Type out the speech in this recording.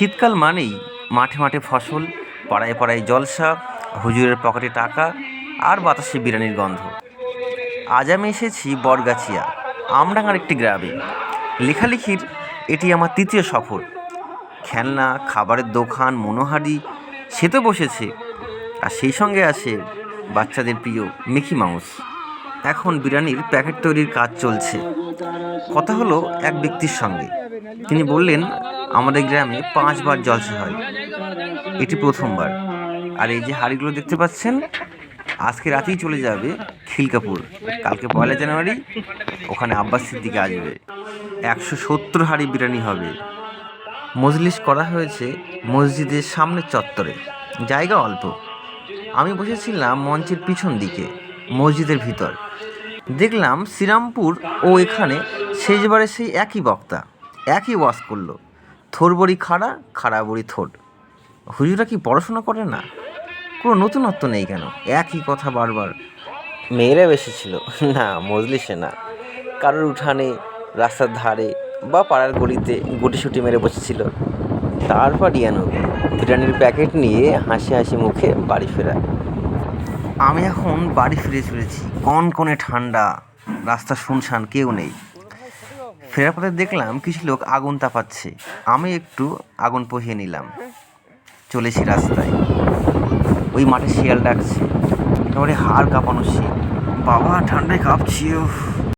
শীতকাল মানেই মাঠে মাঠে ফসল, পাড়ায় পাড়ায় জলসা, হুজুরের পকেটে টাকা আর বাতাসে বিরিয়ানির গন্ধ। আজ আমি এসেছি বটগাছিয়া, আমডাঙ্গার একটি গ্রামে। লেখালেখির এটি আমার তৃতীয় সফর। খেলনা, খাবারের দোকান, মনোহারি, সে তো বসেছে। আর সেই সঙ্গে আছে বাচ্চাদের প্রিয় মিকি মাউস। এখন বিরিয়ানির প্যাকেট তৈরির কাজ চলছে। কথা হলো এক ব্যক্তির সঙ্গে। তিনি বললেন আমাদের গ্রামে পাঁচবার জলসা হয়। এটি প্রথমবার। আর এই যে হাড়িগুলো দেখতে পাচ্ছেন, আজকে রাতেই চলে যাবে খিলকাপুর। কালকে পয়লা জানুয়ারি, ওখানে আব্বাস সিদ্দিকে আসবে। একশো সত্তর হাড়ি বিরিয়ানি হবে। মজলিস করা হয়েছে মসজিদের সামনের চত্বরে। জায়গা অল্প। আমি বসেছিলাম মঞ্চের পিছন দিকে, মসজিদের ভিতর। দেখলাম শ্রীরামপুর ও এখানে শেষবারে সেই একই বক্তা, একই ওয়াজ করল। থোর বড়ি খাড়া খাড়া বড়ি থোট হুজুরা কি পড়াশোনা করে না? কোনো নতুনত্ব নেই কেন? একই কথা বারবার। মেয়েরা বেশি ছিল। না মজলিসে না। কারোর উঠানে রাস্তার ধারে বা পাড়ার গলিতে গুটিসুটি মেরে বসেছিল। তারপর ইয়ানবী বিরিয়ানির প্যাকেট নিয়ে হাসি হাসি মুখে বাড়ি ফেরা আমি এখন বাড়ি ফিরে চলেছি। কনকনে ঠান্ডা রাস্তা শুনশান কেউ নেই। ফেরার পথে দেখলাম কিছু লোক আগুন তাপাচ্ছে। আমি একটু আগুন পোহিয়ে নিলাম। চলেছি রাস্তায়। ওই মাঠে শিয়াল ডাকছে। একেবারে হাড় কাঁপানো শীত বাবা, ঠান্ডায় কাঁপছি